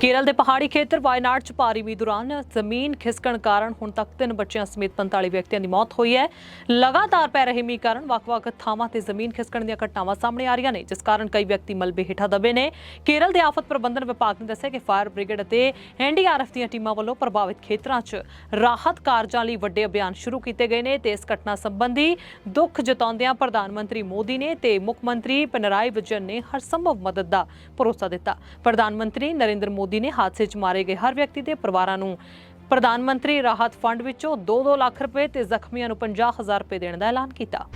ਕੇਰਲ ਦੇ ਪਹਾੜੀ ਖੇਤਰ ਵਾਇਨਾਡ ਚ ਭਾਰੀ ਮੀਂਹ ਦੌਰਾਨ ਜ਼ਮੀਨ ਖਿਸਕਣ ਕਾਰਨ ਹੁਣ ਤੱਕ ਤਿੰਨ ਬੱਚਿਆਂ ਸਮੇਤ 45 ਵਿਅਕਤੀਆਂ ਦੀ ਮੌਤ ਹੋਈ ਹੈ। ਲਗਾਤਾਰ ਪੈ ਰਹੇ ਮੀਂਹ ਕਾਰਨ ਵੱਖ-ਵੱਖ ਥਾਵਾਂ ਤੇ ਜ਼ਮੀਨ ਖਿਸਕਣ ਦੀਆਂ ਘਟਨਾਵਾਂ ਸਾਹਮਣੇ ਆ ਰਹੀਆਂ ਨੇ, ਜਿਸ ਕਾਰਨ ਕਈ ਵਿਅਕਤੀ ਮਲਬੇ ਹੇਠਾਂ ਦਬੇ ਨੇ। ਕੇਰਲ ਦੇ ਆਫਤ ਪ੍ਰਬੰਧਨ ਵਿਭਾਗ ਨੇ ਦੱਸਿਆ ਕਿ ਫਾਇਰ ਬ੍ਰਿਗੇਡ ਅਤੇ ਐਨਡੀਆਰਐਫ ਦੀਆਂ ਟੀਮਾਂ ਵੱਲੋਂ ਪ੍ਰਭਾਵਿਤ ਖੇਤਰਾਂ 'ਚ ਰਾਹਤ ਕਾਰਜਾਂ ਲਈ ਵੱਡੇ ਅਭਿਆਨ ਸ਼ੁਰੂ ਕੀਤੇ ਗਏ ਨੇ ਤੇ ਇਸ ਘਟਨਾ ਸੰਬੰਧੀ ਦੁੱਖ ਜਤਾਉਂਦਿਆਂ ਪ੍ਰਧਾਨ ਮੰਤਰੀ ਮੋਦੀ ਨੇ ਤੇ ਮੁੱਖ ਮੰਤਰੀ ਪਿਨਰਾਈ ਵਿਜਨ ਨੇ ਹਰ ਸੰਭਵ ਮਦਦ ਦਾ ਭਰੋਸਾ ਦਿੱਤਾ। ਪ੍ਰਧਾਨ ਮੰਤਰੀ ਨਰਿੰਦਰ ਮੋਦੀ ਨੇ ਹਾਦਸੇ 'ਚ ਮਾਰੇ ਗਏ ਹਰ ਵਿਅਕਤੀ ਦੇ ਪਰਿਵਾਰਾਂ ਨੂੰ। ਪ੍ਰਧਾਨ ਮੰਤਰੀ ਰਾਹਤ ਫੰਡ ਵਿੱਚੋਂ 2-2 ਲੱਖ ਰੁਪਏ ਤੇ ਜ਼ਖਮੀਆਂ ਨੂੰ 50000 ਰੁਪਏ ਦੇਣ ਦਾ ਐਲਾਨ ਕੀਤਾ।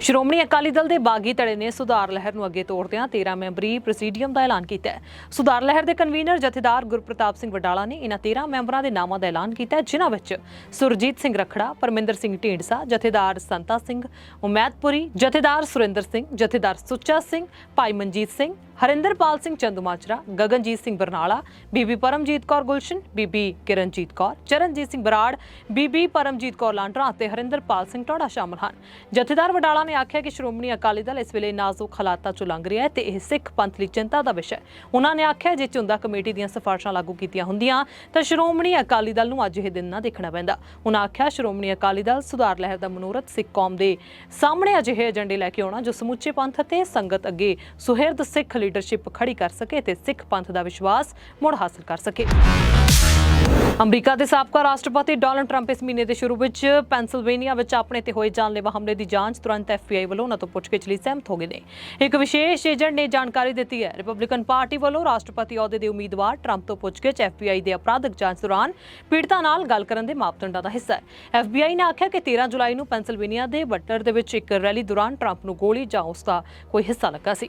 ਸ਼੍ਰੋਮਣੀ ਅਕਾਲੀ ਦਲ ਦੇ ਬਾਗੀ ਧੜੇ ਨੇ ਸੁਧਾਰ ਲਹਿਰ ਨੂੰ ਅੱਗੇ ਤੋਰਦਿਆਂ 13 ਮੈਂਬਰੀ ਪ੍ਰੈਸੀਡੀਅਮ ਦਾ ਐਲਾਨ ਕੀਤਾ ਹੈ। ਸੁਧਾਰ ਲਹਿਰ ਦੇ ਕਨਵੀਨਰ ਜਥੇਦਾਰ ਗੁਰਪ੍ਰਤਾਪ ਸਿੰਘ ਵਡਾਲਾ ਨੇ ਇਹਨਾਂ 13 ਮੈਂਬਰਾਂ ਦੇ ਨਾਮਾਂ ਦਾ ਐਲਾਨ ਕੀਤਾ ਜਿਨ੍ਹਾਂ ਵਿੱਚ ਸੁਰਜੀਤ ਸਿੰਘ ਰਖੜਾ, ਪਰਮਿੰਦਰ ਸਿੰਘ ਢੀਂਡਸਾ, ਜਥੇਦਾਰ ਸੰਤਾ ਸਿੰਘ ਉਮੈਦਪੁਰੀ, ਜਥੇਦਾਰ ਸੁਰਿੰਦਰ ਸਿੰਘ, ਜਥੇਦਾਰ ਸੁੱਚਾ ਸਿੰਘ, ਭਾਈ ਮਨਜੀਤ ਸਿੰਘ ਹਰਿੰਦਰਪਾਲ ਸਿੰਘ ਚੰਦੂਮਾਚਰਾ ਗਗਨਜੀਤ ਸਿੰਘ ਬਰਨਾਲਾ, ਬੀਬੀ ਪਰਮਜੀਤ ਕੌਰ ਗੁਲਸ਼ਨ, ਬੀਬੀ ਕਿਰਨਜੀਤ ਕੌਰ, ਚਰਨਜੀਤ ਸਿੰਘ ਬਰਾੜ, ਬੀਬੀ ਪਰਮਜੀਤ ਕੌਰ ਲਾਂਡਰਾ ਅਤੇ ਹਰਿੰਦਰਪਾਲ ਸਿੰਘ ਟੋੜਾ ਸ਼ਾਮਲ ਹਨ। ਜਥੇਦਾਰ ਵਡਾਲਾ ਨੇ ਆਖਿਆ ਕਿ ਸ਼੍ਰੋਮਣੀ ਅਕਾਲੀ ਦਲ ਇਸ ਵੇਲੇ ਨਾਜ਼ੁਕ ਹਾਲਾਤਾਂ ਚੋਂ ਲੰਘ ਰਿਹਾ ਹੈ ਤੇ ਇਹ ਸਿੱਖ ਪੰਥ ਲਈ ਚਿੰਤਾ ਦਾ ਵਿਸ਼ਾ ਹੈ। ਉਹਨਾਂ ਨੇ ਆਖਿਆ, ਜੇ ਚੁੰਦਾ ਕਮੇਟੀ ਦੀਆਂ ਸਿਫਾਰਸ਼ਾਂ ਲਾਗੂ ਕੀਤੀਆਂ ਹੁੰਦੀਆਂ, ਤਾਂ ਸ਼੍ਰੋਮਣੀ ਅਕਾਲੀ ਦਲ ਨੂੰ ਅੱਜ ਇਹ ਦਿਨ ਨਾ ਦੇਖਣਾ ਪੈਂਦਾ। ਉਹਨਾਂ ਆਖਿਆ, ਸ਼੍ਰੋਮਣੀ ਅਕਾਲੀ ਦਲ ਸੁਧਾਰ ਲਹਿਰ ਦਾ ਮਨੋਰਥ ਸਿੱਖ ਕੌਮ ਦੇ ਸਾਹਮਣੇ ਅਜਿਹੇ ਏਜੰਡੇ ਲੈ ਕੇ ਆਉਣਾ ਜੋ ਸਮੁੱਚੇ ਪੰਥ ਅਤੇ ਸੰਗਤ ਅੱਗੇ ਸੁਹਿਰਦ ਸਿੱਖ ਲੀਡਰਸ਼ਿਪ ਖੜੀ ਕਰ ਸਕੇ ਤੇ ਸਿੱਖ ਪੰਥ ਦਾ ਵਿਸ਼ਵਾਸ ਮੁੜ ਹਾਸਲ ਕਰ ਸਕੇ। ਅਮਰੀਕਾ ਦੇ ਸਾਬਕਾ ਰਾਸ਼ਟਰਪਤੀ ਡੋਨਲਡ ਟਰੰਪ ਇਸ ਮਹੀਨੇ ਦੇ ਸ਼ੁਰੂ ਵਿੱਚ ਪੈਨਸਿਲਵੇਨੀਆ ਵਿੱਚ ਆਪਣੇ ਤੇ ਹੋਏ ਜਾਨਲੇਵਾ ਹਮਲੇ ਦੀ ਜਾਂਚ ਤੁਰੰਤ ਐਫਬੀਆਈ ਵੱਲੋਂ ਉਹਨਾਂ ਤੋਂ ਪੁੱਛਗਿੱਛ ਲਈ ਸਹਿਮਤ ਹੋ ਗਏ ਨੇ। ਇੱਕ ਵਿਸ਼ੇਸ਼ ਏਜੰਟ ਨੇ ਜਾਣਕਾਰੀ ਦਿੱਤੀ ਹੈ, ਰਿਪਬਲਿਕਨ ਪਾਰਟੀ ਵੱਲੋਂ ਰਾਸ਼ਟਰਪਤੀ ਅਹੁਦੇ ਦੇ ਉਮੀਦਵਾਰ ਟਰੰਪ ਤੋਂ ਪੁੱਛਗਿੱਛ ਐਫਬੀਆਈ ਦੇ ਅਪਰਾਧਕ ਜਾਂਚ ਦੌਰਾਨ ਪੀੜਤਾਂ ਨਾਲ ਗੱਲ ਕਰਨ ਦੇ ਮਾਪਦੰਡਾਂ ਦਾ ਹਿੱਸਾ ਹੈ। ਐਫਬੀਆਈ ਨੇ ਆਖਿਆ ਕਿ 13 ਜੁਲਾਈ ਨੂੰ ਪੈਨਸਿਲਵੇਨੀਆ ਦੇ ਬੱਟਰ ਦੇ ਵਿੱਚ ਇੱਕ ਰੈਲੀ ਦੌਰਾਨ ਟਰੰਪ ਨੂੰ ਗੋਲੀ ਜਾਂ ਉਸ ਦਾ ਕੋਈ ਹਿੱਸਾ ਲੱਗਾ ਸੀ।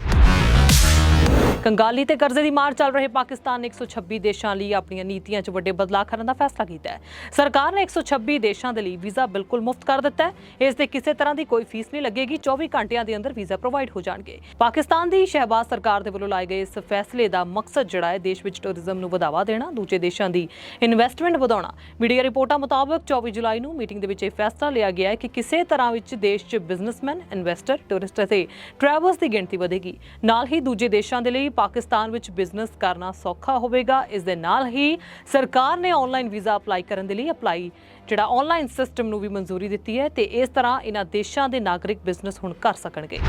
ਕੰਗਾਲੀ ਤੇ ਕਰਜ਼ੇ ਦੀ ਮਾਰ ਚੱਲ ਰਹੇ ਪਾਕਿਸਤਾਨ ਨੇ 126 ਦੇਸ਼ਾਂ ਲਈ ਆਪਣੀਆਂ ਨੀਤੀਆਂ 'ਚ ਵੱਡੇ ਬਦਲਾਅ ਕਰਨ ਦਾ ਫੈਸਲਾ ਕੀਤਾ ਹੈ। ਸਰਕਾਰ ਨੇ 126 ਦੇਸ਼ਾਂ ਦੇ ਲਈ ਵੀਜ਼ਾ ਬਿਲਕੁਲ ਮੁਫਤ ਕਰ ਦਿੱਤਾ ਹੈ। ਇਸ 'ਤੇ ਕਿਸੇ ਤਰ੍ਹਾਂ ਦੀ ਕੋਈ ਫੀਸ ਨਹੀਂ ਲੱਗੇਗੀ। 24 ਘੰਟਿਆਂ ਦੇ ਅੰਦਰ ਵੀਜ਼ਾ ਪ੍ਰੋਵਾਈਡ ਹੋ ਜਾਣਗੇ। ਪਾਕਿਸਤਾਨ ਦੀ ਸ਼ਹਿਬਾਜ਼ ਸਰਕਾਰ ਦੇ ਵੱਲੋਂ ਲਾਏ ਗਏ ਇਸ ਫੈਸਲੇ ਦਾ ਮਕਸਦ ਜਿਹੜਾ ਹੈ ਦੇਸ਼ ਵਿੱਚ ਟੂਰਿਜ਼ਮ ਨੂੰ ਵਧਾਵਾ ਦੇਣਾ, ਦੂਜੇ ਦੇਸ਼ਾਂ ਦੀ ਇਨਵੈਸਟਮੈਂਟ ਵਧਾਉਣਾ। ਮੀਡੀਆ ਰਿਪੋਰਟਾਂ ਮੁਤਾਬਕ 24 ਜੁਲਾਈ ਨੂੰ ਮੀਟਿੰਗ ਦੇ ਵਿੱਚ ਇਹ ਫੈਸਲਾ ਲਿਆ ਗਿਆ ਹੈ ਕਿ ਕਿਸੇ ਤਰ੍ਹਾਂ ਵਿੱਚ ਦੇਸ਼ 'ਚ ਬਿਜ਼ਨਸਮੈਨ ਇਨਵੈਸਟਰ ਟੂਰਿਸਟ ਅਤੇ ਟਰੈਵਲਰਸ ਦੀ ਗਿਣਤੀ ਵਧੇਗੀ। ਨਾਲ ਹੀ ਦੂਜੇ ਦੇਸ਼ਾਂ ਦੇ ਲਈ ਪਾਕਿਸਤਾਨ ਵਿੱਚ ਬਿਜ਼ਨਸ ਕਰਨਾ ਸੌਖਾ ਹੋਵੇਗਾ। ਇਸ ਦੇ ਨਾਲ ਹੀ ਸਰਕਾਰ ਨੇ ਆਨਲਾਈਨ ਵੀਜ਼ਾ ਅਪਲਾਈ ਕਰਨ ਦੇ ਲਈ ਅਪਲਾਈ ਜਿਹੜਾ ਆਨਲਾਈਨ ਸਿਸਟਮ ਨੂੰ ਵੀ ਮਨਜ਼ੂਰੀ ਦਿੱਤੀ ਹੈ ਤੇ ਇਸ ਤਰ੍ਹਾਂ ਇਹਨਾਂ ਦੇਸ਼ਾਂ ਦੇ ਨਾਗਰਿਕ ਬਿਜ਼ਨਸ ਹੁਣ ਕਰ ਸਕਣਗੇ।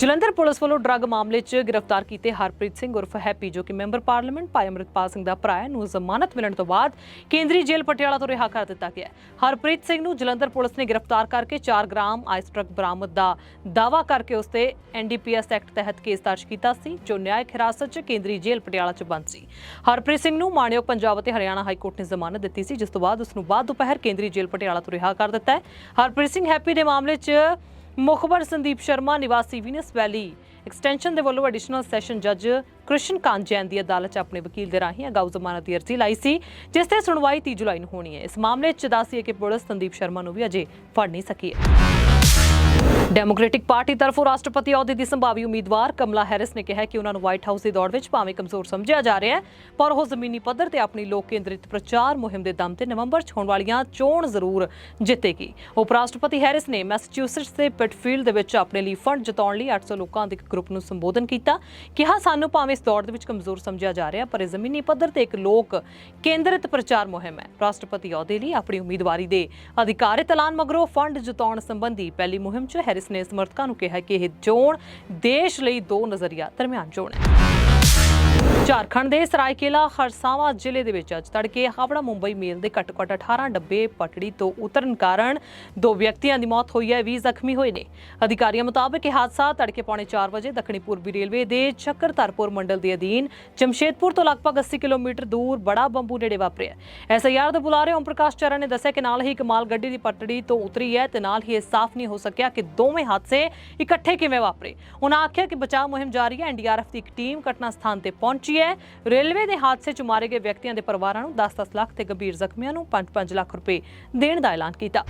ਜਲੰਧਰ ਪੁਲਿਸ ਵੱਲੋਂ ਡਰੱਗ ਮਾਮਲੇ 'ਚ ਗ੍ਰਿਫਤਾਰ ਕੀਤੇ ਹਰਪ੍ਰੀਤ ਸਿੰਘ ਉਰਫ ਹੈਪੀ, ਜੋ ਕਿ ਮੈਂਬਰ ਪਾਰਲੀਮੈਂਟ ਭਾਈ ਅਮਰਿਤਪਾਲ ਸਿੰਘ ਦਾ ਭਰਾ ਹੈ, ਨੂੰ ਜ਼ਮਾਨਤ ਮਿਲਣ ਤੋਂ ਬਾਅਦ ਕੇਂਦਰੀ ਜੇਲ੍ਹ ਪਟਿਆਲਾ ਤੋਂ ਰਿਹਾ ਕਰ ਦਿੱਤਾ ਗਿਆ ਹਰਪ੍ਰੀਤ ਸਿੰਘ ਨੂੰ ਜਲੰਧਰ ਪੁਲਿਸ ਨੇ ਗ੍ਰਿਫਤਾਰ ਕਰਕੇ 4 ਗ੍ਰਾਮ ਆਈਸ ਡਰੱਗ ਬਰਾਮਦ ਦਾ ਦਾਵਾ ਕਰਕੇ ਉਸ ਤੇ ਐਨਡੀਪੀਐਸ ਐਕਟ ਤਹਿਤ ਕੇਸ ਦਰਜ ਕੀਤਾ ਸੀ, ਜੋ ਨਿਆਇਕ ਹਿਰਾਸਤ 'ਚ ਕੇਂਦਰੀ ਜੇਲ੍ਹ ਪਟਿਆਲਾ 'ਚ ਬੰਦ ਸੀ। ਹਰਪ੍ਰੀਤ ਸਿੰਘ ਨੂੰ ਮਾਣਯੋਗ ਪੰਜਾਬ ਅਤੇ ਹਰਿਆਣਾ ਹਾਈ ਕੋਰਟ ਨੇ ਜ਼ਮਾਨਤ ਦਿੱਤੀ ਸੀ, ਜਿਸ ਤੋਂ ਬਾਅਦ ਉਸ ਨੂੰ ਬਾਅਦ ਦੁਪਹਿਰ ਕੇਂਦਰੀ ਜੇਲ੍ਹ ਪਟਿਆਲਾ ਤੋਂ ਰਿਹਾ ਕਰ ਦਿੱਤਾ ਹੈ। ਹਰਪ੍ਰੀਤ ਸਿੰਘ ਹੈਪੀ ਦੇ ਮਾਮਲੇ 'ਚ ਮੁਖਬਰ ਸੰਦੀਪ ਸ਼ਰਮਾ, ਨਿਵਾਸੀ ਵੀਨਸ ਵੈਲੀ। ਐਕਸਟੈਂਸ਼ਨ ਦੇ ਵੱਲੋਂ ਐਡੀਸ਼ਨਲ ਸੈਸ਼ਨ ਜੱਜ ਕ੍ਰਿਸ਼ਨ ਕਾਂਤ ਜੈਨ ਦੀ ਅਦਾਲਤ 'ਚ ਆਪਣੇ ਵਕੀਲ ਦੇ ਰਾਹੀਂ ਅਗਾਊ ਜ਼ਮਾਨਤ ਦੀ ਅਰਜ਼ੀ ਲਾਈ ਸੀ, ਜਿਸ ਤੇ ਸੁਣਵਾਈ 30 ਜੁਲਾਈ ਨੂੰ ਹੋਣੀ ਹੈ। ਇਸ ਮਾਮਲੇ 'ਚ ਦੱਸੀਏ ਕਿ ਪੁਲਿਸ ਸੰਦੀਪ ਸ਼ਰਮਾ ਨੂੰ ਵੀ ਅਜੇ ਫੜ ਨਹੀਂ ਸਕੀ। ਹੈ ਡੈਮੋਕ੍ਰੈਟਿਕ ਪਾਰਟੀ ਤਰਫੋਂ ਰਾਸ਼ਟਰਪਤੀ ਅਹੁਦੇ ਦੀ ਸੰਭਾਵੀ ਉਮੀਦਵਾਰ ਕਮਲਾ ਹੈਰਿਸ ਨੇ ਕਿਹਾ ਕਿ ਉਹਨਾਂ ਨੂੰ ਵਾਈਟ ਹਾਊਸ ਦੀ ਦੌੜ ਵਿੱਚ ਭਾਵੇਂ ਕਮਜ਼ੋਰ ਸਮਝਿਆ ਜਾ ਰਿਹਾ ਹੈ, ਪਰ ਉਹ ਜ਼ਮੀਨੀ ਪੱਧਰ ਤੇ ਆਪਣੀ ਲੋਕ ਕੇਂਦਰਿਤ ਪ੍ਰਚਾਰ ਮੁਹਿੰਮ ਦੇ ਦਮ ਤੇ ਨਵੰਬਰ 'ਚ ਹੋਣ ਵਾਲੀਆਂ ਚੋਣ ਜ਼ਰੂਰ ਜਿੱਤੇਗੀ। ਉਪ ਰਾਸ਼ਟਰਪਤੀ ਹੈਰਿਸ ਨੇ ਮੈਸੇਚਿਊਸਟਸ ਦੇ ਪਿਟਫੀਲਡ ਦੇ ਵਿੱਚ ਆਪਣੇ ਲਈ ਫੰਡ ਜਤਾਉਣ ਲਈ 800 ਲੋਕਾਂ ਦੇ ਇੱਕ ਗਰੁੱਪ ਨੂੰ ਸੰਬੋਧਨ ਕੀਤਾ। ਕਿਹਾ, ਸਾਨੂੰ ਭਾਵੇਂ ਇਸ ਦੌੜ ਦੇ ਵਿੱਚ ਕਮਜ਼ੋਰ ਸਮਝਿਆ ਜਾ ਰਿਹਾ, ਪਰ ਇਹ ਜ਼ਮੀਨੀ ਪੱਧਰ ਤੇ ਇੱਕ ਲੋਕ ਕੇਂਦਰਿਤ ਪ੍ਰਚਾਰ ਮੁਹਿੰਮ ਹੈ। ਰਾਸ਼ਟਰਪਤੀ ਅਹੁਦੇ ਲਈ ਆਪਣੀ ਉਮੀਦਵਾਰੀ ਦੇ ਅਧਿਕਾਰਿਤ ਐਲਾਨ ਮਗਰੋਂ ਫੰਡ ਜਤਾਉਣ ਸੰਬੰਧੀ ਪਹਿਲੀ ਮੁਹਿੰਮ 'ਚ ਹੈਰਿਸ ਨੇ ਸਮਰਥਕਾਂ ਨੂੰ ਕਿਹਾ ਕਿ ਇਹ ਚੋਣ ਦੇਸ਼ ਲਈ ਦੋ ਨਜ਼ਰੀਆ ਦਰਮਿਆਨ ਚੋਣ ਹੈ। ਝਾਰਖੰਡ ਦੇ ਸਰਾਇਕੇਲਾ ਖਰਸਾਵਾਂ ਜ਼ਿਲ੍ਹੇ ਦੇ ਵਿੱਚ ਅੱਜ ਤੜਕੇ ਹਾਵੜਾ ਮੁੰਬਈ ਮੇਲ ਦੇ ਘੱਟੋ-ਘੱਟ 18 ਡੱਬੇ ਪਟੜੀ ਤੋਂ ਉਤਰਨ ਕਾਰਨ ਦੋ ਵਿਅਕਤੀਆਂ ਦੀ ਮੌਤ ਹੋਈ ਹੈ 20 ਜ਼ਖਮੀ ਹੋਏ ਨੇ। ਅਧਿਕਾਰੀਆਂ ਮੁਤਾਬਕ ਇਹ ਹਾਦਸਾ ਤੜਕੇ ਪੌਣੇ 4 ਵਜੇ ਦੱਖਣੀ ਪੂਰਬੀ ਰੇਲਵੇ ਦੇ ਚੱਕਰਧਰਪੁਰ ਮੰਡਲ ਦੇ ਅਧੀਨ ਜਮਸ਼ੇਦਪੁਰ ਤੋਂ ਲਗਭਗ 80 ਕਿਲੋਮੀਟਰ ਦੂਰ ਬੜਾ ਬੰਬੂ ਨੇੜੇ ਵਾਪਰਿਆ ਐਸਆਈਆਰ ਦੇ ਬੁਲਾਰੇ ਓਮ ਪ੍ਰਕਾਸ਼ ਚਰਨ ਨੇ ਦੱਸਿਆ ਕਿ ਨਾਲ ਹੀ ਇੱਕ ਮਾਲ ਗੱਡੀ ਦੀ ਪਟੜੀ ਤੋਂ ਉਤਰੀ ਹੈ ਤੇ ਨਾਲ ਹੀ ਇਹ ਸਾਫ਼ ਨਹੀਂ ਹੋ ਸਕਿਆ ਕਿ ਦੋਵੇਂ ਹਾਦਸੇ ਇਕੱਠੇ ਕਿਵੇਂ ਵਾਪਰੇ। ਉਹਨਾਂ ਆਖਿਆ ਕਿ ਬਚਾਅ ਮੁਹਿੰਮ ਜਾਰੀ ਹੈ। ਐਨਡੀਆਰਐਫ ਦੀ ਇੱਕ ਟੀਮ ਘਟਨਾ ਸਥਾਨ ਤੇ ਪਹੁੰਚੀ ਹੈ। ਰੇਲਵੇ ਦੇ ਹਾਦਸੇ 'ਚ ਮਾਰੇ ਗਏ ਵਿਅਕਤੀਆਂ ਦੇ ਪਰਿਵਾਰਾਂ ਨੂੰ 10-10 ਲੱਖ ਤੇ ਗੰਭੀਰ ਜ਼ਖਮੀਆਂ ਨੂੰ 5-5 ਲੱਖ ਰੁਪਏ ਦੇਣ ਦਾ ਐਲਾਨ ਕੀਤਾ।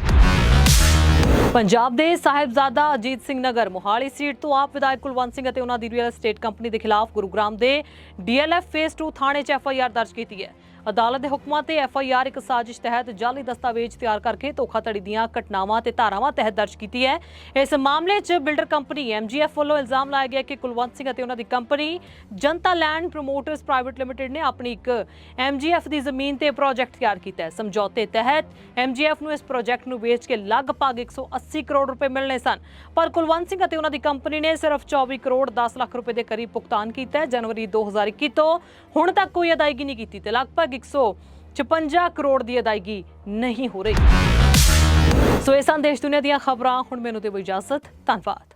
ਪੰਜਾਬ ਦੇ ਸਾਹਿਬਜ਼ਾਦਾ ਅਜੀਤ ਸਿੰਘ ਨਗਰ, ਮੋਹਾਲੀ ਸੀਟ ਤੋਂ ਆਪ ਵਿਧਾਇਕ ਕੁਲਵੰਤ ਸਿੰਘ ਅਤੇ ਉਹਨਾਂ ਦੀ ਰੀਅਲ estate ਕੰਪਨੀ ਦੇ ਖਿਲਾਫ ਗੁਰੂਗ੍ਰਾਮ ਦੇ ਡੀਐਲਐਫ ਫੇਸ 2 ਥਾਣੇ 'ਚ ਐਫਆਈਆਰ ਦਰਜ ਕੀਤੀ ਹੈ। ਅਦਾਲਤ ਦੇ ਹੁਕਮਾਂ ਤੇ ਐਫ ਆਈ ਆਰ ਇੱਕ ਸਾਜ਼ਿਸ਼ ਤਹਿਤ ਜਾਲੀ ਦਸਤਾਵੇਜ਼ ਤਿਆਰ ਕਰਕੇ ਧੋਖਾਧੜੀ ਦੀਆਂ ਘਟਨਾਵਾਂ ਤੇ ਧਾਰਾਵਾਂ ਤਹਿਤ ਦਰਜ ਕੀਤੀ ਹੈ। ਇਸ ਮਾਮਲੇ 'ਚ ਬਿਲਡਰ ਕੰਪਨੀ ਐਮਜੀਐਫ ਵੱਲੋਂ ਇਲਜ਼ਾਮ ਲਾਇਆ ਗਿਆ ਕਿ ਕੁਲਵੰਤ ਸਿੰਘ ਅਤੇ ਉਹਨਾਂ ਦੀ company Janta land promoters private limited ਨੇ ਆਪਣੀ ਇੱਕ ਐਮਜੀਐਫ ਦੀ ਜ਼ਮੀਨ ਤੇ ਪ੍ਰੋਜੈਕਟ ਤਿਆਰ ਕੀਤਾ ਹੈ। ਸਮਝੌਤੇ ਤਹਿਤ ਐਮਜੀਐਫ ਨੂੰ ਇਸ ਪ੍ਰੋਜੈਕਟ ਨੂੰ ਵੇਚ ਕੇ ਲਗਭਗ 180 ਕਰੋੜ ਰੁਪਏ ਮਿਲਣੇ ਸਨ। ਪਰ ਕੁਲਵੰਤ ਸਿੰਘ ਅਤੇ ਉਹਨਾਂ ਦੀ ਕੰਪਨੀ ਨੇ ਸਿਰਫ 24 ਕਰੋੜ 10 ਲੱਖ ਰੁਪਏ ਦੇ ਕਰੀਬ ਭੁਗਤਾਨ ਕੀਤਾ ਹੈ ਜਨਵਰੀ 2021 ਤੋਂ। ਹੁਣ ਤੱਕ ਕੋਈ ਅਦਾਇਗੀ ਨਹੀਂ ਕੀਤੀ ਤੇ ਲਗਭਗ 156 ਕਰੋੜ ਦੀ ਅਦਾਇਗੀ ਨਹੀਂ ਹੋ ਰਹੀ। ਸੋ ਇਹ ਸੰਦੇਸ਼ ਦੁਨੀਆ ਦੀਆਂ ਖਬਰਾਂ, ਹੁਣ ਮੈਨੂੰ ਦੇਵੋ ਇਜਾਜ਼ਤ। ਧੰਨਵਾਦ।